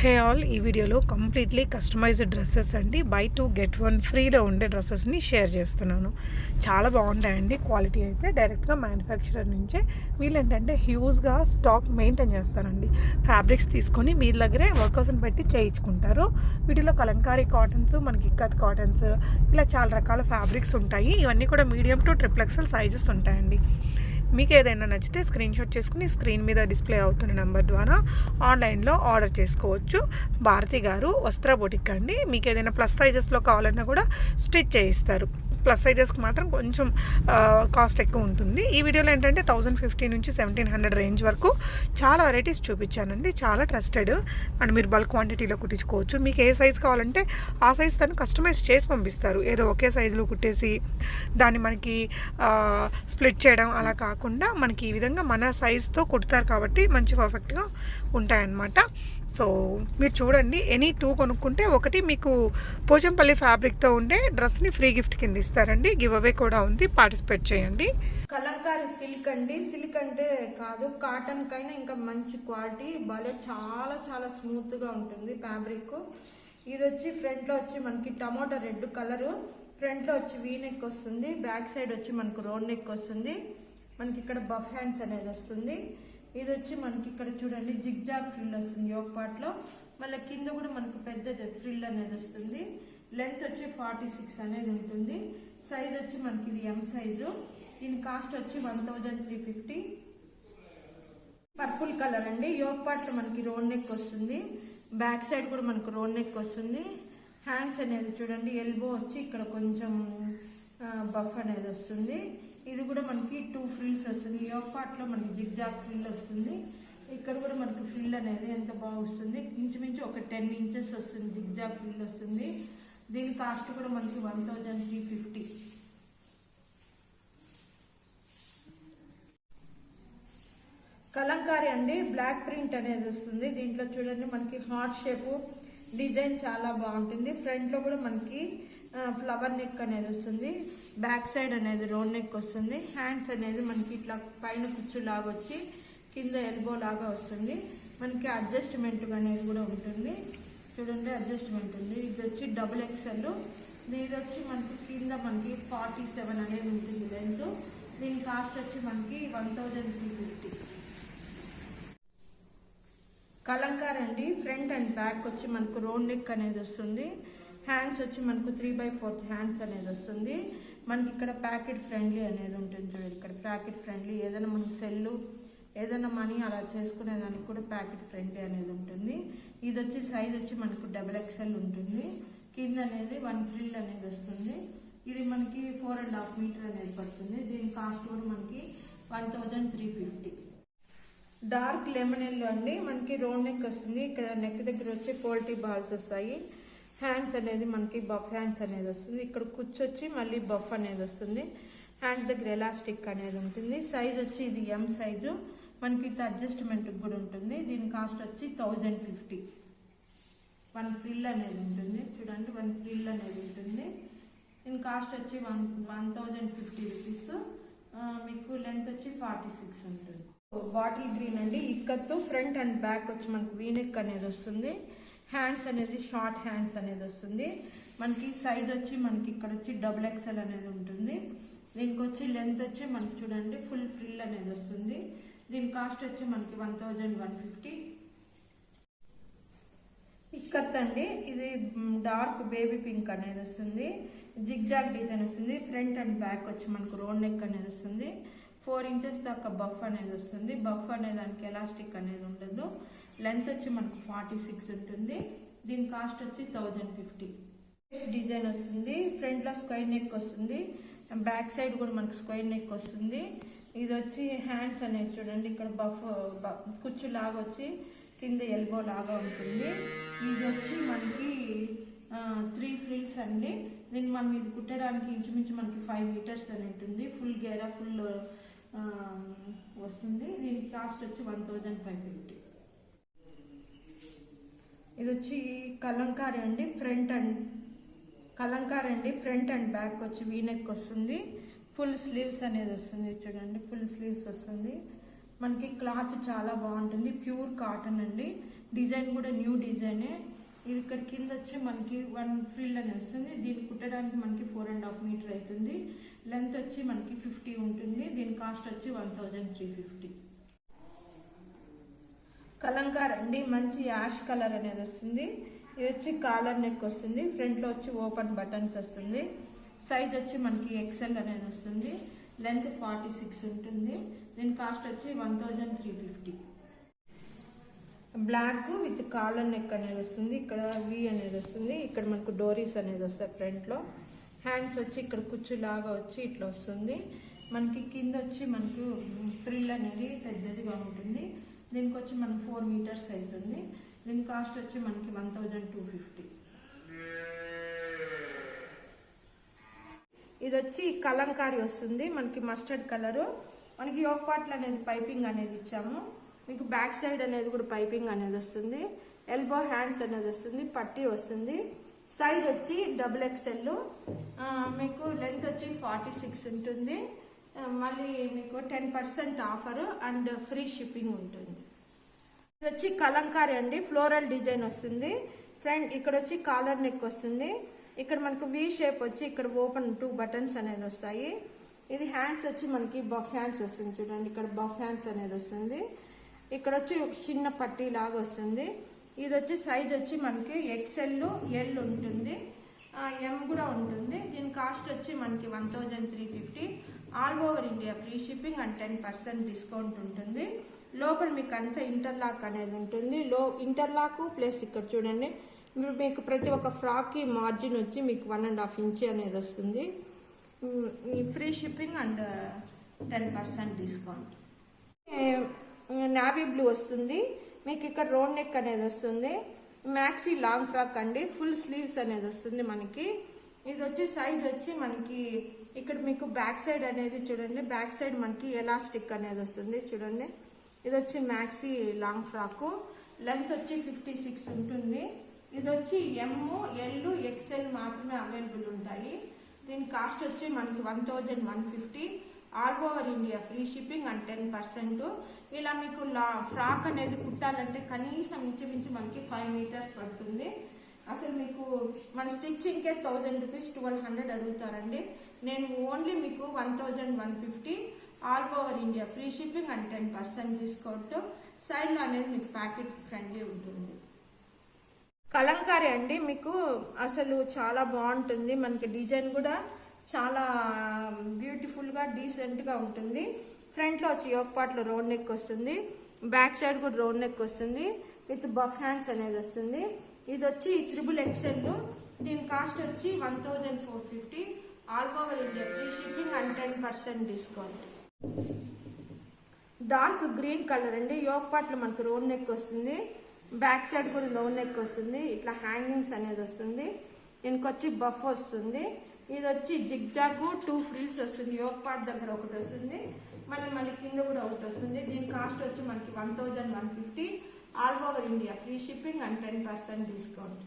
హే all ఈ వీడియోలో completely customized dresses అండి. బై టూ గెట్ వన్ ఫ్రీలో ఉండే డ్రెస్సెస్ని షేర్ చేస్తున్నాను. చాలా బాగుంటాయండి. క్వాలిటీ అయితే డైరెక్ట్గా మ్యానుఫ్యాక్చరర్ నుంచే. వీళ్ళేంటంటే హ్యూజ్గా స్టాక్ మెయింటైన్ చేస్తారండి. ఫ్యాబ్రిక్స్ తీసుకొని మీ దగ్గరే వర్కర్స్ని పెట్టి చేయించుకుంటారు. వీటిలో కలంకారీ కాటన్స్ మనకి ఇక్కత్ కాటన్స్ ఇలా చాలా రకాల ఫ్యాబ్రిక్స్ ఉంటాయి. ఇవన్నీ కూడా మీడియం టు ట్రిప్లెక్సల్ సైజెస్ ఉంటాయండి. మీకు ఏదైనా నచ్చితే స్క్రీన్ షాట్ చేసుకుని స్క్రీన్ మీద డిస్ప్లే అవుతున్న నెంబర్ ద్వారా ఆన్లైన్లో ఆర్డర్ చేసుకోవచ్చు. భారతి గారు వస్త్ర బొటిక్ అండి. మీకు ఏదైనా ప్లస్ సైజెస్లో కావాలన్నా కూడా స్టిచ్ చేయిస్తారు. ప్లస్ సైజెస్కి మాత్రం కొంచెం కాస్ట్ ఎక్కువ ఉంటుంది. ఈ వీడియోలో ఏంటంటే థౌజండ్ ఫిఫ్టీ నుంచి సెవెంటీన్ హండ్రెడ్ రేంజ్ వరకు చాలా వెరైటీస్ చూపించానండి. చాలా ట్రస్టెడ్ అండ్ మీరు బల్క్ క్వాంటిటీలో కుట్టించుకోవచ్చు. మీకు ఏ సైజ్ కావాలంటే ఆ సైజ్ తను కస్టమైజ్ చేసి పంపిస్తారు. ఏదో ఒకే సైజులో కుట్టేసి దాన్ని మనకి స్ప్లిట్ చేయడం అలా కాకుండా మనకి ఈ విధంగా మన సైజ్తో కుడతారు కాబట్టి మంచి పర్ఫెక్ట్గా ఉంటాయన్నమాట. సో మీరు చూడండి ఎనీ టూ కొనుక్కుంటే ఒకటి మీకు పోచంపల్లి ఫ్యాబ్రిక్తో ఉండే డ్రెస్ని ఫ్రీ గిఫ్ట్ కింద ఇస్తారండి. గివ్ అవే కూడా ఉంది పార్టిసిపేట్ చేయండి. కలంకారీ సిల్క్ అండి. సిల్క్ అంటే కాదు కాటన్ కైనా ఇంకా మంచి క్వాలిటీ భలే చాలా చాలా స్మూత్గా ఉంటుంది ఫ్యాబ్రిక్ ఇది వచ్చి ఫ్రంట్లో వచ్చి మనకి టమోటా రెడ్ కలరు. ఫ్రంట్లో వచ్చి వీ నెక్ వస్తుంది. బ్యాక్ సైడ్ వచ్చి మనకు రోడ్ నెక్ వస్తుంది. మనకి ఇక్కడ బఫ్ హ్యాండ్స్ అనేది వస్తుంది. ఇది వచ్చి మనకి ఇక్కడ చూడండి జిగ్ జాగ్ ఫ్రిల్ వస్తుంది యోగ పార్ట్లో మళ్ళీ కింద కూడా మనకు పెద్ద ఫ్రిల్ అనేది వస్తుంది. లెంత్ వచ్చి ఫార్టీ సిక్స్ అనేది ఉంటుంది. సైజ్ వచ్చి మనకి ఇది ఎం సైజు దీని కాస్ట్ వచ్చి one thousand three fifty. Purple colour అండి. యోగ పార్ట్లో మనకి రోడ్ నెక్ వస్తుంది. బ్యాక్ సైడ్ కూడా మనకు రోడ్ నెక్ వస్తుంది. హ్యాండ్స్ అనేది చూడండి ఎల్బో వచ్చి ఇక్కడ కొంచెం బఫ్ అనేది వస్తుంది. ఇది కూడా మనకి టూ ఫ్రిల్స్ వస్తుంది. ఈ పార్ట్లో మనకి జిగ్ జాగ్ ఫ్రిల్ వస్తుంది. ఇక్కడ కూడా మనకి ఫ్రిల్ అనేది ఎంత బాగా వస్తుంది? ఇంచుమించు ఒక టెన్ ఇంచెస్ వస్తుంది. జిగ్ జాగ్ ఫ్రిల్ వస్తుంది. దీని కాస్ట్ కూడా మనకి one thousand three fifty Kalamkari అండి. బ్లాక్ ప్రింట్ అనేది వస్తుంది. దీంట్లో చూడండి మనకి హార్ట్ షేపు డిజైన్ చాలా బాగుంటుంది. ఫ్రంట్లో కూడా మనకి ఫ్లవర్ నెక్ అనేది వస్తుంది. బ్యాక్ సైడ్ అనేది రోడ్ నెక్ వస్తుంది. హ్యాండ్స్ అనేది మనకి ఇట్లా పైన కుచ్చు లాగా వచ్చి కింద ఎల్బో లాగా వస్తుంది. మనకి అడ్జస్ట్మెంట్ అనేది కూడా ఉంటుంది. చూడండి అడ్జస్ట్మెంట్ ఉంది. ఇది వచ్చి డబుల్ ఎక్స్ఎల్ దీని వచ్చి మనకి కింద మనకి ఫార్టీ సెవెన్ అనేది ఉంటుంది లెంత్ దీని కాస్ట్ వచ్చి మనకి one thousand three fifty Kalamkari అండి ఫ్రంట్ అండ్ బ్యాక్ వచ్చి మనకు రోడ్ నెక్ అనేది వస్తుంది. హ్యాండ్స్ వచ్చి మనకు త్రీ బై ఫోర్త్ హ్యాండ్స్ అనేది వస్తుంది. మనకి ఇక్కడ ప్యాకెట్ ఫ్రెండ్లీ అనేది ఉంటుంది చూడండి ఇక్కడ ప్యాకెట్ ఫ్రెండ్లీ ఏదైనా మనం సెల్లు ఏదైనా మనీ అలా చేసుకునే దానికి కూడా ప్యాకెట్ ఫ్రెండ్లీ అనేది ఉంటుంది. ఇది వచ్చి సైజ్ వచ్చి మనకు డబల్ ఎక్స్ఎల్ ఉంటుంది. కింద అనేది వన్ ఫ్రిల్ అనేది వస్తుంది. ఇది మనకి ఫోర్ అండ్ హాఫ్ మీటర్ అనేది పడుతుంది. దీని కాస్ట్ కూడా మనకి one thousand three fifty dark lemon yellow అండి మనకి రౌండ్ నెక్ వస్తుంది. ఇక్కడ నెక్ దగ్గర వచ్చి పోల్టీ బాల్స్ వస్తాయి. హ్యాండ్స్ అనేది మనకి బఫ్ హ్యాండ్స్ అనేది వస్తుంది. ఇక్కడ కూర్చొచ్చి మళ్ళీ బఫ్ అనేది వస్తుంది. హ్యాండ్స్ దగ్గర ఎలాస్టిక్ అనేది ఉంటుంది. సైజ్ వచ్చి ఇది ఎం సైజు మనకి ఇది అడ్జస్ట్మెంట్ కూడా ఉంటుంది. దీని కాస్ట్ వచ్చి థౌజండ్ ఫిఫ్టీ వన్ ఫ్రిల్ అనేది ఉంటుంది. చూడండి వన్ ఫ్రిల్ అనేది ఉంటుంది. దీని కాస్ట్ వచ్చి one one thousand fifty rupees మీకు లెంత్ వచ్చి ఫార్టీ సిక్స్ ఉంటుంది. బాటిల్ గ్రీన్ అండి. ఇక్కత్తు ఫ్రంట్ అండ్ బ్యాక్ వచ్చి మనకు వీనెక్ అనేది వస్తుంది. హ్యాండ్స్ అనేది షార్ట్ హ్యాండ్స్ అనేది వస్తుంది. మనకి సైజ్ వచ్చి మనకి ఇక్కడ వచ్చి డబుల్ ఎక్స్ఎల్ అనేది ఉంటుంది. దీనికి వచ్చి లెంత్ వచ్చి మనకి చూడండి ఫుల్ ఫ్రిల్ అనేది వస్తుంది. దీని కాస్ట్ వచ్చి మనకి one thousand one fifty Ikat అండి ఇది డార్క్ బేబీ పింక్ అనేది వస్తుంది. జిగ్ జాగ్ డిజైన్ వస్తుంది. ఫ్రంట్ అండ్ బ్యాక్ వచ్చి మనకు రోడ్ నెక్ అనేది వస్తుంది. ఫోర్ ఇంచెస్ దాకా బఫ్ అనేది వస్తుంది. బఫ్ అనే దానికి ఎలాస్టిక్ అనేది ఉండదు. లెంత్ వచ్చి మనకు ఫార్టీ సిక్స్ ఉంటుంది. దీని కాస్ట్ వచ్చి థౌజండ్ ఫిఫ్టీ డిజైన్ వస్తుంది. ఫ్రంట్లో స్క్వైర్ నెక్ వస్తుంది. బ్యాక్ సైడ్ కూడా మనకు స్క్వైర్ నెక్ వస్తుంది. ఇది వచ్చి హ్యాండ్స్ అనేది చూడండి. ఇక్కడ బఫ్ కుచ్చు లాగా వచ్చి కింద ఎల్బో లాగా ఉంటుంది. ఇది వచ్చి మనకి త్రీ ఫ్రిల్స్ అండి. దీన్ని మనం ఇది కుట్టడానికి ఇంచుమించు మనకి ఫైవ్ మీటర్స్ అని ఉంటుంది. ఫుల్ గేరా ఫుల్ వస్తుంది. దీని కాస్ట్ వచ్చి వన్ థౌజండ్ ఫైవ్ ఫిఫ్టీ ఇది వచ్చి కలంకారీ అండి ఫ్రంట్ అండ్ కలంకారీ అండి ఫ్రంట్ అండ్ బ్యాక్ వచ్చి వీనెక్ వస్తుంది. ఫుల్ స్లీవ్స్ అనేది వస్తుంది చూడండి ఫుల్ స్లీవ్స్ వస్తుంది. మనకి క్లాత్ చాలా బాగుంటుంది ప్యూర్ కాటన్ అండి. డిజైన్ కూడా న్యూ డిజైనే ఇది ఇక్కడ కింద వచ్చి మనకి వన్ ఫ్రిల్ అని వస్తుంది. దీన్ని కుట్టడానికి మనకి ఫోర్ అండ్ హాఫ్ మీటర్ అవుతుంది. లెంత్ వచ్చి మనకి ఫిఫ్టీ ఉంటుంది. దీని కాస్ట్ వచ్చి one thousand three fifty Kalamkari అండి మంచి యాష్ కలర్ అనేది వస్తుంది. ఇది వచ్చి కాలర్ నెక్ వస్తుంది. ఫ్రంట్లో వచ్చి ఓపెన్ బటన్స్ వస్తుంది. సైజ్ వచ్చి మనకి ఎక్సెల్ అనేది వస్తుంది. లెంత్ ఫార్టీ సిక్స్ ఉంటుంది. దీని కాస్ట్ వచ్చి one thousand three fifty. Black with collar neck అనేది వస్తుంది. ఇక్కడ వి అనేది వస్తుంది. ఇక్కడ మనకు డోరీస్ అనేది వస్తాయి ఫ్రంట్లో. హ్యాండ్స్ వచ్చి ఇక్కడ కుచ్చులాగా వచ్చి ఇట్లా వస్తుంది. మనకి కింద వచ్చి మనకు ఫ్రిల్ అనేది పెద్దదిగా ఉంటుంది. దీనికి వచ్చి మనకి ఫోర్ మీటర్స్ సైజ్ ఉంది. దీని కాస్ట్ వచ్చి మనకి వన్ థౌజండ్ టూ ఫిఫ్టీ ఇది వచ్చి కలంకారీ వస్తుంది. మనకి మస్టర్డ్ కలరు మనకి యోగ్ పాట్లు అనేది పైపింగ్ అనేది ఇచ్చాము. మీకు బ్యాక్ సైడ్ అనేది కూడా పైపింగ్ అనేది వస్తుంది. ఎల్బో హ్యాండ్స్ అనేది వస్తుంది. పట్టీ వస్తుంది. సైజ్ వచ్చి డబుల్ ఎక్స్ఎల్ మీకు లెంత్ వచ్చి ఫార్టీ సిక్స్ ఉంటుంది మళ్ళీ మీకు ten percent offer and free shipping ఉంటుంది. వచ్చి కలంకారీ అండి ఫ్లోరల్ డిజైన్ వస్తుంది. ఫ్రంట్ ఇక్కడ వచ్చి కాలర్ నెక్ వస్తుంది. ఇక్కడ మనకు వి షేప్ వచ్చి ఇక్కడ ఓపెన్ టూ బటన్స్ అనేది వస్తాయి. ఇది హ్యాండ్స్ వచ్చి మనకి బఫ్ హ్యాండ్స్ వస్తుంది చూడండి ఇక్కడ బఫ్ హ్యాండ్స్ అనేది వస్తుంది. ఇక్కడ వచ్చి ఒక చిన్న పట్టీ లాగా వస్తుంది. ఇది వచ్చి సైజ్ వచ్చి మనకి ఎక్సెల్ ఎల్ ఉంటుంది. ఎం కూడా ఉంటుంది. దీని కాస్ట్ వచ్చి మనకి one thousand three fifty. All over India free shipping and ten percent discount ఉంటుంది. లోపల మీకు అంతా ఇంటర్లాక్ అనేది ఉంటుంది. లో ఇంటర్లాక్ ప్లస్ ఇక్కడ చూడండి. మీకు ప్రతి ఒక్క ఫ్రాక్కి మార్జిన్ వచ్చి మీకు వన్ అండ్ హాఫ్ ఇంచ్ అనేది వస్తుంది. Free shipping and ten percent discount navy blue వస్తుంది. మీకు ఇక్కడ రోడ్ నెక్ అనేది వస్తుంది. మ్యాక్సీ లాంగ్ ఫ్రాక్ అండి. ఫుల్ స్లీవ్స్ అనేది వస్తుంది మనకి. ఇది వచ్చి సైజ్ వచ్చి మనకి ఇక్కడ మీకు బ్యాక్ సైడ్ అనేది చూడండి. బ్యాక్ సైడ్ మనకి ఎలాస్టిక్ అనేది వస్తుంది. చూడండి. ఇది వచ్చి మ్యాక్సీ లాంగ్ ఫ్రాకు లెంత్ వచ్చి ఫిఫ్టీ సిక్స్ ఉంటుంది. ఇది వచ్చి ఎమ్ ఎల్ ఎక్స్ఎల్ మాత్రమే అవైలబుల్ ఉంటాయి. దీని కాస్ట్ వచ్చి మనకి one thousand one fifty all over India free shipping and ten percent ఇలా మీకు లా ఫ్రాక్ అనేది కుట్టాలంటే కనీసం ఇంచుమించు మనకి ఫైవ్ మీటర్స్ పడుతుంది. అసలు మీకు మన స్టిచ్చింగ్కే థౌజండ్ రూపీస్ ట్వెల్వ్ హండ్రెడ్ అడుగుతారండి. నేను ఓన్లీ మీకు one thousand one fifty all over India free shipping and ten percent discount సైడ్లో అనేది మీకు ప్యాకెట్ ఫ్రెండ్లీ ఉంటుంది. కలంకారీ అండి మీకు అసలు చాలా బాగుంటుంది. మనకి డిజైన్ కూడా చాలా um, బ్యూటిఫుల్గా డీసెంట్గా ఉంటుంది. ఫ్రంట్లో వచ్చి యోగపాట్లో రోడ్ నెక్ వస్తుంది. బ్యాక్ సైడ్ కూడా రోడ్ నెక్ వస్తుంది. విత్ బఫ్ హ్యాండ్స్ అనేది వస్తుంది. ఇది వచ్చి త్రిబుల్ ఎక్సెల్ దీని కాస్ట్ వచ్చి one thousand four fifty all over India free shipping and ten percent discount dark green colour అండి. యోగ పాటలో మనకు రోన్ నెక్ వస్తుంది. బ్యాక్ సైడ్ కూడా లోన్ నెక్ వస్తుంది. ఇట్లా హ్యాంగింగ్స్ అనేది వస్తుంది. దీనికి వచ్చి బఫ్ వస్తుంది. ఇది వచ్చి జిగ్జాగ్ టూ ఫ్రిల్స్ వస్తుంది. యోగ పార్ట్ దగ్గర ఒకటి వస్తుంది. మళ్ళీ మన కింద కూడా ఒకటి వస్తుంది. దీని కాస్ట్ వచ్చి మనకి one thousand one fifty. All over India. Free shipping and ten percent discount.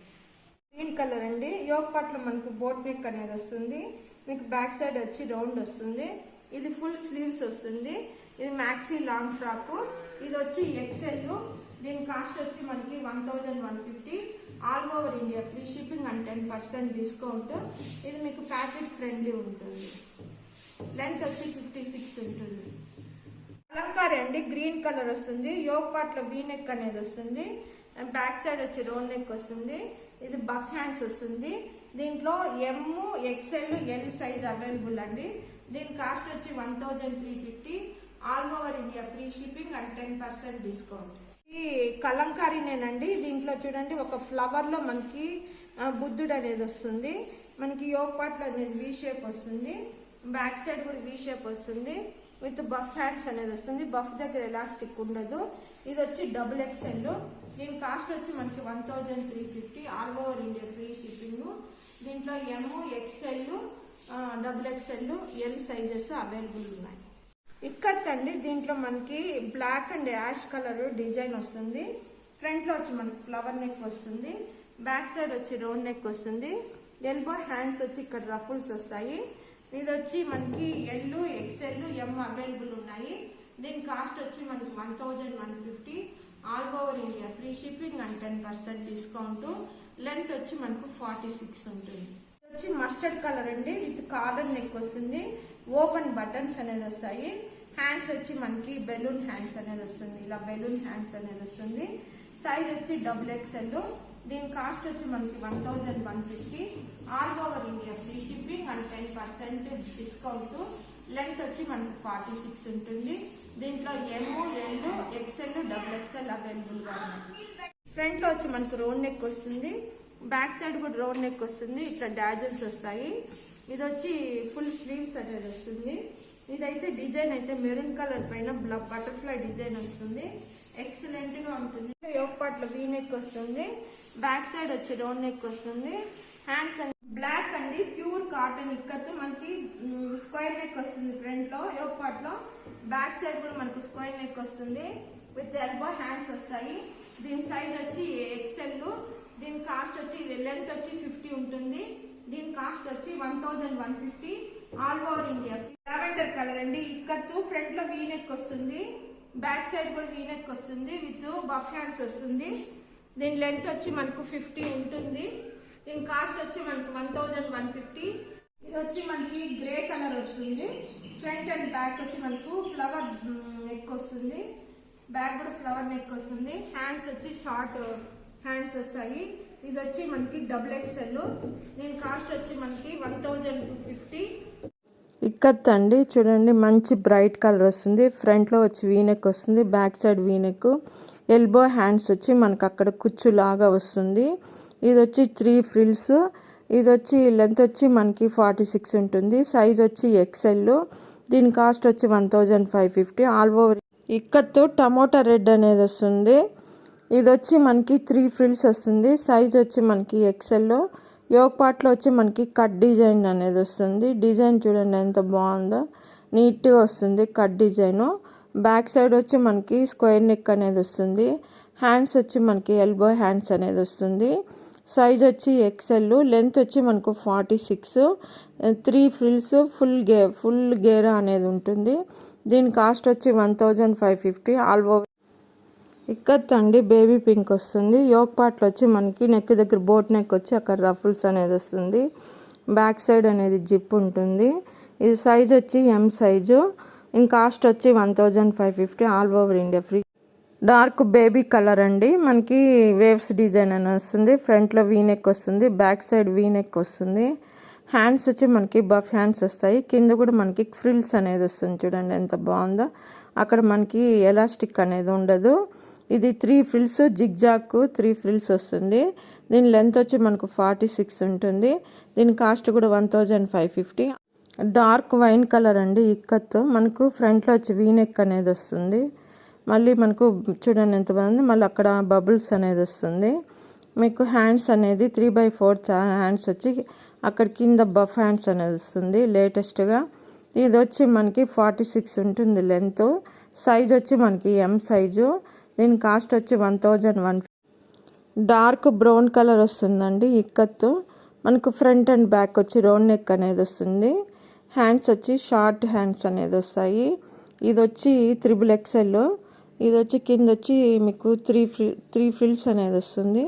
Green colour అండి. యోగ పాటలో మనకు బోట్ నెక్ అనేది వస్తుంది. మీకు బ్యాక్ సైడ్ వచ్చి రౌండ్ వస్తుంది. ఇది ఫుల్ స్లీవ్స్ వస్తుంది. ఇది మ్యాక్సీ లాంగ్ ఫ్రాక్ ఇది వచ్చి ఎక్సెల్ దీని కాస్ట్ వచ్చి మనకి one thousand one fifty all over India free shipping and ten percent discount ఇది మీకు ప్యాకెట్ ఫ్రెండ్లీ ఉంటుంది. లెంత్ వచ్చి ఫిఫ్టీ సిక్స్ ఉంటుంది. అలంకారీ అండి గ్రీన్ కలర్ వస్తుంది. యోగ్ పాట్లో వీ నెక్ అనేది వస్తుంది. బ్యాక్ సైడ్ వచ్చి రోల్ నెక్ వస్తుంది. ఇది బఫ్ హ్యాండ్స్ వస్తుంది. దీంట్లో M XL L size available అండి. దీని కాస్ట్ వచ్చి one thousand three fifty all over India free shipping and ten percent discount ఈ కలంకారీనేనండి. దీంట్లో చూడండి ఒక ఫ్లవర్లో మనకి బుద్ధుడు అనేది వస్తుంది. మనకి యోగ్ పాట్లో అనేది వి షేప్ వస్తుంది. బ్యాక్ సైడ్ కూడా వి షేప్ వస్తుంది. విత్ బఫ్ హ్యాండ్స్ అనేది వస్తుంది. బఫ్ దగ్గర ఎలాస్టిక్ ఉండదు. ఇది వచ్చి డబుల్ ఎక్స్ఎల్ దీని కాస్ట్ వచ్చి మనకి one thousand three fifty all over India free shipping దీంట్లో M XL double XL L sizes available ఉన్నాయి. ఇక్కడికండి దీంట్లో మనకి black and ash colour design వస్తుంది. ఫ్రంట్లో వచ్చి మనకి ఫ్లవర్ నెక్ వస్తుంది. బ్యాక్ సైడ్ వచ్చి రౌండ్ నెక్ వస్తుంది. ఎల్బో హ్యాండ్స్ వచ్చి ఇక్కడ రఫుల్స్ వస్తాయి. ఇది వచ్చి మనకి ఎల్ ఎక్స్ఎల్ ఎం అవైలబుల్ ఉన్నాయి. దీని కాస్ట్ వచ్చి మనకి one thousand one fifty all over India free shipping and ten percent discount length వచ్చి మనకు ఫార్టీ సిక్స్ ఉంటుంది. వచ్చి మస్టర్డ్ కలర్ అండి. విత్ కాలర్ నెక్ వస్తుంది. ఓపెన్ బటన్స్ అనేది వస్తాయి. హ్యాండ్స్ వచ్చి మనకి బెలూన్ హ్యాండ్స్ అనేది వస్తుంది. ఇలా బెలూన్ హ్యాండ్స్ అనేది వస్తుంది. సైజ్ వచ్చి డబుల్ ఎక్స్ఎల్ దీని కాస్ట్ వచ్చి మనకి one thousand one fifty all over India free shipping and ten percent discount length వచ్చి మనకి ఫార్టీ సిక్స్ ఉంటుంది. దీంట్లో M L XL double XL అవైలబుల్గా ఉన్నాయి. ఫ్రంట్లో వచ్చి మనకు రోడ్ నెక్ వస్తుంది. బ్యాక్ సైడ్ కూడా రోడ్ నెక్ వస్తుంది. ఇక్కడ డాజల్స్ వస్తాయి. ఇది వచ్చి ఫుల్ స్లీవ్స్ అనేది వస్తుంది. ఇదైతే డిజైన్ అయితే మెరూన్ కలర్ పైన బటర్ఫ్లై డిజైన్ వస్తుంది. ఎక్సలెంట్గా ఉంటుంది. యోగ్ పార్ట్ వీ నెక్ వస్తుంది. బ్యాక్ సైడ్ వచ్చి రౌండ్ నెక్ వస్తుంది. హ్యాండ్స్ అండ్ బ్లాక్ అండి. ప్యూర్ కాటన్ ఇక్కత్ మనకి స్క్వేర్ నెక్ వస్తుంది ఫ్రంట్లో. యోగ్ బ్యాక్ సైడ్ కూడా మనకు స్క్వేర్ నెక్ వస్తుంది. విత్ ఎల్బో హ్యాండ్స్ వస్తాయి. దీని సైజ్ వచ్చి ఎక్సెల్ దీని కాస్ట్ వచ్చి లెంత్ వచ్చి ఫిఫ్టీ ఉంటుంది. దీని కాస్ట్ వచ్చి one thousand one fifty all over India lavender colour అండి. ఇక్కత్తు ఫ్రంట్లో వీనెక్ వస్తుంది. బ్యాక్ సైడ్ కూడా వీనెక్ వస్తుంది విత్ బఫ్ హ్యాండ్స్ వస్తుంది. దీని లెంత్ వచ్చి మనకు ఫిఫ్టీ ఉంటుంది. దీని కాస్ట్ వచ్చి మనకు వన్ థౌజండ్ వన్ ఫిఫ్టీ ఇది వచ్చి మనకి గ్రే కలర్ వస్తుంది. ఫ్రంట్ అండ్ బ్యాక్ వచ్చి మనకు ఫ్లవర్ నెక్ వస్తుంది. బ్యాక్ కూడా ఫ్లవర్ నెక్ వస్తుంది. హ్యాండ్స్ వచ్చి షార్ట్ హ్యాండ్స్ uh, వస్తాయి. ఇది వచ్చి మనకి డబుల్ ఎక్స్ఎల్ నేను కాస్ట్ వచ్చి మనకి one thousand two fifty ikat అండి చూడండి మంచి బ్రైట్ కలర్ వస్తుంది. ఫ్రంట్లో వచ్చి వీనెక్ వస్తుంది back side V neck elbow hands వచ్చి మనకు అక్కడ కుచ్చులాగా వస్తుంది. ఇది వచ్చి త్రీ ఫ్రిల్స్ ఇది వచ్చి లెంత్ వచ్చి మనకి ఫార్టీ సిక్స్ ఉంటుంది. సైజ్ వచ్చి ఎక్సెల్ దీని కాస్ట్ వచ్చి one thousand five fifty all over ikat tomato red అనేది వస్తుంది. ఇది వచ్చి మనకి త్రీ ఫ్రిల్స్ వస్తుంది. సైజ్ వచ్చి మనకి ఎక్సెల్లో యోగ పార్ట్లో వచ్చి మనకి కట్ డిజైన్ అనేది వస్తుంది. డిజైన్ చూడండి ఎంత బాగుందో. నీట్గా వస్తుంది కట్ డిజైను. బ్యాక్ సైడ్ వచ్చి మనకి స్క్వేర్ నెక్ అనేది వస్తుంది. హ్యాండ్స్ వచ్చి మనకి ఎల్బో హ్యాండ్స్ అనేది వస్తుంది. సైజ్ వచ్చి ఎక్సెల్ లెంత్ వచ్చి మనకు forty six three frills full గే ఫుల్ గేరా అనేది ఉంటుంది. దీని కాస్ట్ వచ్చి one thousand five fifty all over. Ikat అండి బేబీ పింక్ వస్తుంది. యోక్ పార్ట్లో వచ్చి మనకి నెక్ దగ్గర బోట్ నెక్ వచ్చి అక్కడ రఫుల్స్ అనేది వస్తుంది. బ్యాక్ సైడ్ అనేది జిప్ ఉంటుంది. ఇది సైజ్ వచ్చి ఎం సైజు ఇన్ కాస్ట్ వచ్చి one thousand five fifty all over India free. Dark baby colour అండి. మనకి వేవ్స్ డిజైన్ అని వస్తుంది. ఫ్రంట్లో వీ నెక్ వస్తుంది. బ్యాక్ సైడ్ వీ నెక్ వస్తుంది. హ్యాండ్స్ వచ్చి మనకి బఫ్ హ్యాండ్స్ వస్తాయి. కింద కూడా మనకి ఫ్రిల్స్ అనేది వస్తుంది చూడండి ఎంత బాగుందో. అక్కడ మనకి ఎలాస్టిక్ అనేది ఉండదు. ఇది three frills zigzag three frills వస్తుంది. దీని లెంత్ వచ్చి మనకు ఫార్టీ సిక్స్ ఉంటుంది. దీని కాస్ట్ కూడా one thousand five fifty dark wine colour అండి ఇక్కత్. మనకు ఫ్రంట్లో వచ్చి వీనెక్ అనేది వస్తుంది. మళ్ళీ మనకు చూడండి ఎంత బాగుంది. మళ్ళీ అక్కడ బబుల్స్ అనేది వస్తుంది. మీకు హ్యాండ్స్ అనేది త్రీ బై ఫోర్త్ హ్యాండ్స్ వచ్చి అక్కడ కింద బఫ్ హ్యాండ్స్ అనేది వస్తుంది లేటెస్ట్గా ఇది వచ్చి మనకి ఫార్టీ సిక్స్ ఉంటుంది లెంత్ సైజ్ వచ్చి మనకి ఎం సైజు దీని కాస్ట్ వచ్చి one thousand one dark brown colour వస్తుందండి ఇక్కత్తు మనకు ఫ్రంట్ అండ్ బ్యాక్ వచ్చి రౌండ్ నెక్ అనేది వస్తుంది. హ్యాండ్స్ వచ్చి షార్ట్ హ్యాండ్స్ అనేది వస్తాయి. ఇది వచ్చి త్రిబుల్ ఎక్స్ఎల్ ఇది వచ్చి కింద వచ్చి మీకు త్రీ ఫ్రి త్రీ ఫ్రిల్స్ అనేది వస్తుంది.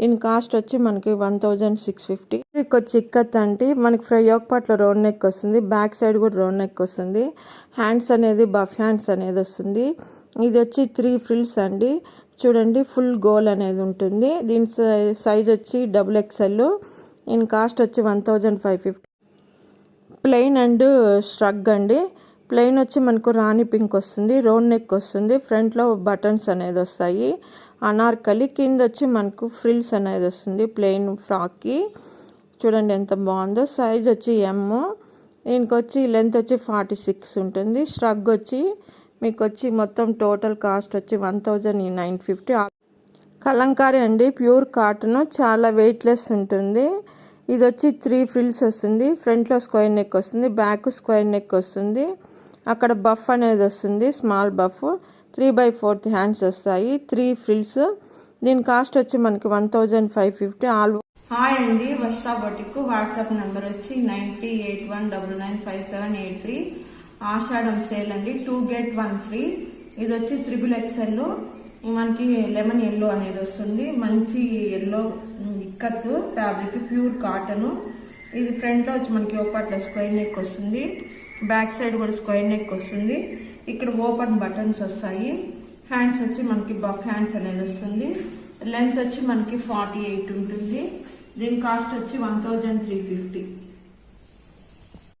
దీని కాస్ట్ వచ్చి మనకి వన్ థౌజండ్ సిక్స్ ఫిఫ్టీ. మీకు చిక్కత్ అంటే మనకి ఫ్రై యోక్ పాట్లో రౌండ్ నెక్ వస్తుంది బ్యాక్ సైడ్ కూడా రౌండ్ నెక్ వస్తుంది. హ్యాండ్స్ అనేది బఫ్ హ్యాండ్స్ అనేది వస్తుంది. ఇది వచ్చి త్రీ ఫ్రిల్స్ అండి. చూడండి ఫుల్ గోల్ అనేది ఉంటుంది. దీని సైజ్ వచ్చి డబుల్ ఎక్స్ఎల్ దీని కాస్ట్ వచ్చి one thousand five fifty. Plain and స్ట్రగ్ అండి. ప్లెయిన్ వచ్చి మనకు రాణి పింక్ వస్తుంది రౌండ్ నెక్ వస్తుంది. ఫ్రంట్లో బటన్స్ అనేది వస్తాయి. అనార్కలి కింద వచ్చి మనకు ఫ్రిల్స్ అనేది వస్తుంది ప్లెయిన్ ఫ్రాక్కి. చూడండి ఎంత బాగుందో. సైజ్ వచ్చి ఎమ్ దీనికి వచ్చి లెంత్ వచ్చి ఫార్టీ సిక్స్ ఉంటుంది. స్ట్రగ్ వచ్చి మీకు వచ్చి మొత్తం టోటల్ కాస్ట్ వచ్చి one thousand nine fifty. Kalamkari అండి ప్యూర్ కాటన్ చాలా వెయిట్లెస్ ఉంటుంది. ఇది వచ్చి త్రీ ఫ్రిల్స్ వస్తుంది. ఫ్రంట్లో స్క్వేర్ నెక్ వస్తుంది బ్యాక్ స్క్వేర్ నెక్ వస్తుంది. అక్కడ బఫ్ అనేది వస్తుంది small puff. Three by fourth hands వస్తాయి. Three frills. దీని కాస్ట్ వచ్చి మనకి one thousand five fifty. All hi అండి. వస్తా బొటిక్. వాట్సాప్ నెంబర్ వచ్చి nine three eight one double nine five seven eight three. Ashadam sale అండి. Two get one free. ఇది వచ్చి త్రిబుల్ ఎక్సెల్ మనకి లెమన్ ఎల్లో అనేది వస్తుంది. మంచి yellow ikat fabric pure cotton. ఇది ఫ్రంట్లో వచ్చి మనకి ఒకట్ల స్క్వేర్ నెక్ వస్తుంది. బ్యాక్ సైడ్ కూడా స్క్వేర్ నెక్ వస్తుంది. ఇక్కడ ఓపెన్ బటన్స్ వస్తాయి. హ్యాండ్స్ వచ్చి మనకి బఫ్ హ్యాండ్స్ అనేది వస్తుంది. లెంత్ వచ్చి మనకి ఫార్టీ ఎయిట్ ఉంటుంది. దీని కాస్ట్ వచ్చి వన్ థౌజండ్ త్రీ ఫిఫ్టీ